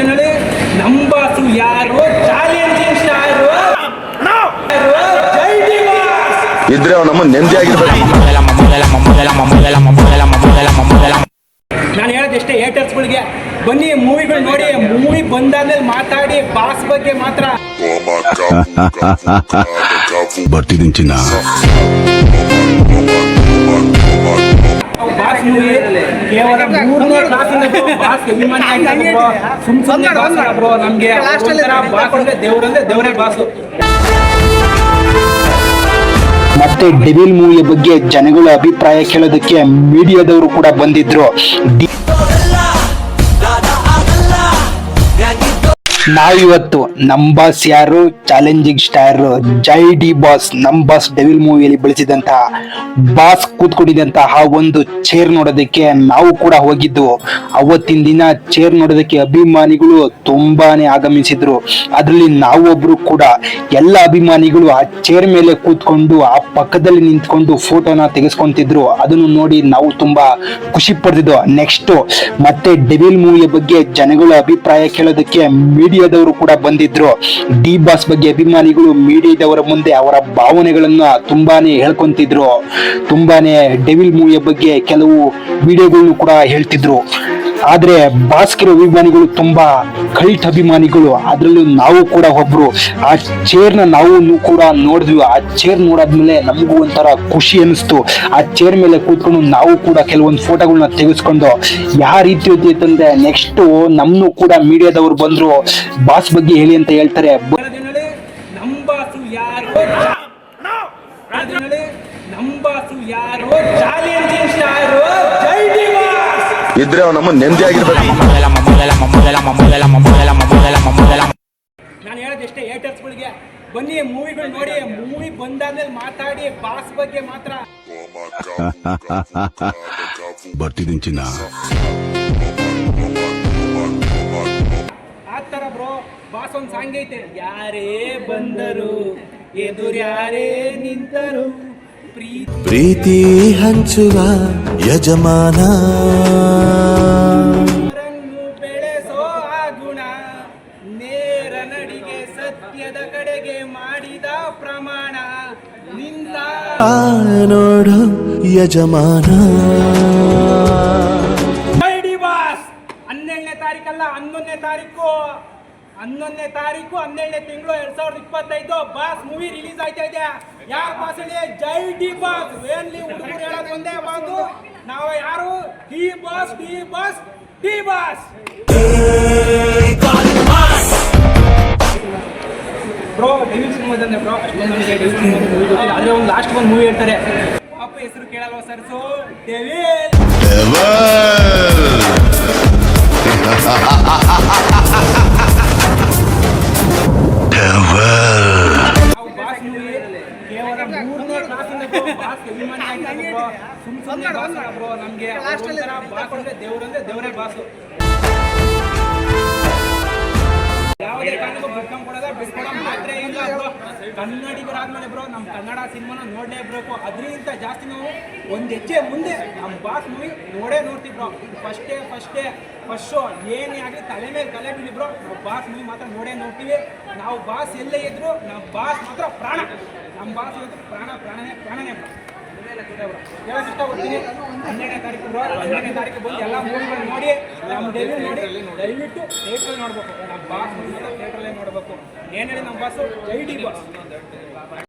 ಹೇಳಿ ನಂಬಾಸು ಯಾರು? Challenging boss ಇದ್ರೆ ಅವ್ನು ನಮ್ಮ ನೆಮ್ಮದಿ ನಾನು ಹೇಳೋದಷ್ಟೇ ಏಟರ್ಸ್ಗಳಿಗೆ ಬನ್ನಿ ಮೂವಿಗಳು ನೋಡಿ ಮೂವಿ ಬಂದಾದ್ಮೇಲೆ ಮಾತಾಡಿ ಬಾಸ್ ಬಗ್ಗೆ ಮಾತ್ರ. ಬರ್ತಿದ್ದೀನಿ ಚಿನ್ನ ಬಾಸ್ ಅಭಿಮಾನಿ. ಸುಮ್ ಬಾಸ್ ಅಲ್ಲ bro ನಮ್ಗೆ ಒಂಥರ ಬಾಸ್ ಅಂದ್ರೆ ದೇವ್ರಂದ್ರೆ ದೇವರೇ ಬಾಸು. ಮತ್ತೆ ಡೆವಿಲ್ ಮೂವಿಯ ಬಗ್ಗೆ ಜನಗಳ ಅಭಿಪ್ರಾಯ ಕೇಳೋದಕ್ಕೆ ಮೀಡಿಯಾದವರು ಕೂಡ ಬಂದಿದ್ರು. ನಾವಿವತ್ತು ನಮ್ ಬಾಸ್ ಯಾರು? ಚಾಲೆಂಜಿಂಗ್ ಸ್ಟಾರ್ ಜೈ ಡಿ ಬಾಸ್ ನಮ್ ಬಾಸ್ ಡೆವಿಲ್ ಮೂವಿಯಲ್ಲಿ ಬಳಸಿದಂತಹ ಬಾಸ್ ಕೂತ್ಕೊಂಡಿದಂತಹ ಒಂದು ಚೇರ್ ನೋಡೋದಕ್ಕೆ ನಾವು ಕೂಡ ಹೋಗಿದ್ದು. ಅವತ್ತಿನ ದಿನ ಚೇರ್ ನೋಡೋದಕ್ಕೆ ಅಭಿಮಾನಿಗಳು ತುಂಬಾನೇ ಆಗಮಿಸಿದ್ರು. ಅದರಲ್ಲಿ ನಾವೊಬ್ರು ಕೂಡ ಎಲ್ಲ ಅಭಿಮಾನಿಗಳು ಆ ಚೇರ್ ಮೇಲೆ ಕೂತ್ಕೊಂಡು ಆ ಪಕ್ಕದಲ್ಲಿ ನಿಂತ್ಕೊಂಡು ಫೋಟೋನ ತೆಗೆಸ್ಕೊಂತಿದ್ರು. ಅದನ್ನು ನೋಡಿ ನಾವು ತುಂಬಾ ಖುಷಿ ಪಡ್ತಿದ್ವು. ನೆಕ್ಸ್ಟ್ ಮತ್ತೆ ಡೆವಿಲ್ ಮೂವಿಯ ಬಗ್ಗೆ ಜನಗಳ ಅಭಿಪ್ರಾಯ ಕೇಳೋದಕ್ಕೆ ಮೀಡಿಯಾದವರು ಕೂಡ ಬಂದಿದ್ರು. ಡಿ ಬಾಸ್ ಬಗ್ಗೆ ಅಭಿಮಾನಿಗಳು ಮೀಡಿಯಾದವರ ಮುಂದೆ ಅವರ ಭಾವನೆಗಳನ್ನ ತುಂಬಾನೇ ಹೇಳ್ಕೊಂತಿದ್ರು. ತುಂಬಾನೇ ಡೆವಿಲ್ ಮೂವಿಯ ಬಗ್ಗೆ ಕೆಲವು ವಿಡಿಯೋಗಳನ್ನು ಕೂಡ ಹೇಳ್ತಿದ್ರು. ಆದ್ರೆ ಭಾಸ್ಕರ ಅಭಿಮಾನಿಗಳು ತುಂಬಾ ಕಲ್ಟ್ ಅಭಿಮಾನಿಗಳು. ಅದರಲ್ಲೂ ನಾವು ಕೂಡ ಒಬ್ರು. ಆ ಚೇರ್ನ ನಾವು ಕೂಡ ನೋಡಿದ್ವಿ. ಆ ಚೇರ್ ನೋಡಾದ್ಮೇಲೆ ನಮಗೂ ಒಂಥರ ಖುಷಿ ಅನಿಸ್ತು ಆ ಚೇರ್ ಮೇಲೆ ಕೂತ್ಕೊಂಡು ನಾವು ಕೂಡ ಕೆಲವೊಂದು ಫೋಟೋಗಳನ್ನ ತೆಗೆಸ್ಕೊಂಡು ಯಾವ ರೀತಿ ಅಂತಂದ್ರೆ ನೆಕ್ಸ್ಟ್ ನಮ್ಮನ್ನು ಕೂಡ ಮೀಡಿಯಾದವ್ರು ಬಂದ್ರು. ಬಾಸ್ ಬಗ್ಗೆ ಹೇಳಿ ಅಂತ ಹೇಳ್ತಾರೆ. ನಮ್ಮ ಬಾಸು ಯಾರು ಇದ್ರೆ ನಮ್ಮ ನಮ್ಮ ನೆಮ್ಮದಿಯಾಗಿರ್ಬೇಕು ನಾನು ಹೇಳೋದಷ್ಟೇ ಏಟರ್ಸ್ಗಳಿಗೆ ಬನ್ನಿ ಮೂವಿಗಳು ನೋಡಿ ಮೂವಿ ಬಂದಾದ್ಮೇಲೆ ಮಾತಾಡಿ ಬಾಸ್ ಬಗ್ಗೆ ಮಾತ್ರ. ಬರ್ತಿದ್ದೀನಿ ಚಿನ್ನ. ಆ ಥರ ಬ್ರೋ ಬಾಸ್ ಒಂದು ಸಾಂಗ್ ಐತೆ. ಯಾರೇ ಬಂದರು ಎದುರು ಯಾರೇ ನಿಂತರು ಪ್ರೀತಿ ಪ್ರೀತಿ ಹಂಚುವ ಯಜಮಾನ. ಬೆಳೆಸೋ ಆ ಗುಣ ನೇರ ನಡಿಗೆ ಸತ್ಯದ ಕಡೆಗೆ ಮಾಡಿದ ಪ್ರಮಾಣ. ನಿಂತ ನೋಡು ಯಜಮಾನ. ಹನ್ನೆರಡನೇ ತಾರೀಕಲ್ಲ ಹನ್ನೊಂದನೇ ತಾರೀಕು. ಹನ್ನೊಂದನೇ ತಾರೀಕು, ಹನ್ನೆರಡನೇ ತಿಂಗಳು, ಎರಡ್ ಸಾವಿರದ ಇಪ್ಪತ್ತೈದು ಬಾಸ್ ಮೂವಿ ರಿಲೀಸ್ ಆಯ್ತಾ ಇದೆ. ಯಾರು ಬಾಸ್ ಜೈ ಡಿ ಬಾಸ್. ಏನ್ಲಿ ಹುಡುಗರು ಹೇಳಕ್ ಒಂದೇ ಮಾತು. ನಾವು ಯಾರು? D boss D boss D boss. Bro devil ಸಿನಿಮಾದಂದ್ರೆ bro. ನನಗೆ ಡೆವಿಲ್ ಸಿನಿಮಾ ಮೂವಿ ಒಂದು ಲಾಸ್ಟ್ ಒಂದು ಮೂವಿ ಹೇಳ್ತಾರೆ. ಪಾಪ ಹೆಸರು ಕೇಳಲ್ವ ಸರ್ಸು ಡೆವಿಲ್ ಕೇವಲ ಮೂರನೇ ಕ್ಲಾಸಿಂದ ಬಾಸ್ ಅಭಿಮಾನಿ ಬ್ರೋ ಸುಮ್ ಸುಮ್ಮನೆ ಬಾಸ್ ಬ್ರೋ ನಮಗೆ. ಬಾಸ್ ಅಂದ್ರೆ ದೇವ್ರಂದ್ರೆ ದೇವರೇ ಬಾಸು. ಮಾತ್ರ ಬ್ರೋ. ಕನ್ನಡಿಗರಾದ್ಮೇಲೆ ಬ್ರೋ ನಮ್ಮ ಕನ್ನಡ ಸಿನಿಮಾನ ನೋಡಲೇಬೇಕು ಅದರಿಂದ ಜಾಸ್ತಿ ನಾವು ಒಂದು ಹೆಜ್ಜೆ ಮುಂದೆ ನಮ್ಮ ಬಾಸ್ ಮೂವಿ ನೋಡೇ ನೋಡ್ತೀವಿ ಬ್ರೋ. ಫಸ್ಟೇ ಫಸ್ಟೇ ಫಸ್ಟ್ ಶೋ ಏನೇ ಆಗಲಿ ತಲೆ ಮೇಲೆ ತಲೆ ಬಿಡಿ ಬ್ರೋ. ನಾವು ಬಾಸ್ ಮೂವಿ ಮಾತ್ರ ನೋಡೇ ನೋಡ್ತೀವಿ. ನಾವು ಬಾಸ್ ಎಲ್ಲೇ ಇದ್ರು ನಮ್ಮ ಬಾಸ್ ಮಾತ್ರ ಪ್ರಾಣ. ನಮ್ಮ ಬಾಸ್ ಇವತ್ತು ಪ್ರಾಣ, ಪ್ರಾಣನೇ ಪ್ರಾಣನೇ ಬ್ರೋ. ಹನ್ನೆರಡನೇ ತಾರೀಕು ಹನ್ನೆರಡನೇ ತಾರೀಕು ಬಂದು ಎಲ್ಲ ಮೂವಿಗಳು ನೋಡಿ ನಮ್ಮ ಡೆಲ್ಲಿ ನೋಡಿ ದಯವಿಟ್ಟು ಥಿಯೇಟ್ರಲ್ಲಿ ನೋಡಬೇಕು ನಮ್ಮ ಬಾಸ್ ಥಿಯೇಟ್ರಲ್ಲೇ ನೋಡಬೇಕು ಏನು ಹೇಳಿ ನಮ್ಮ ಬಾಸು ಜೈ ಡಿ ಬಾಸ್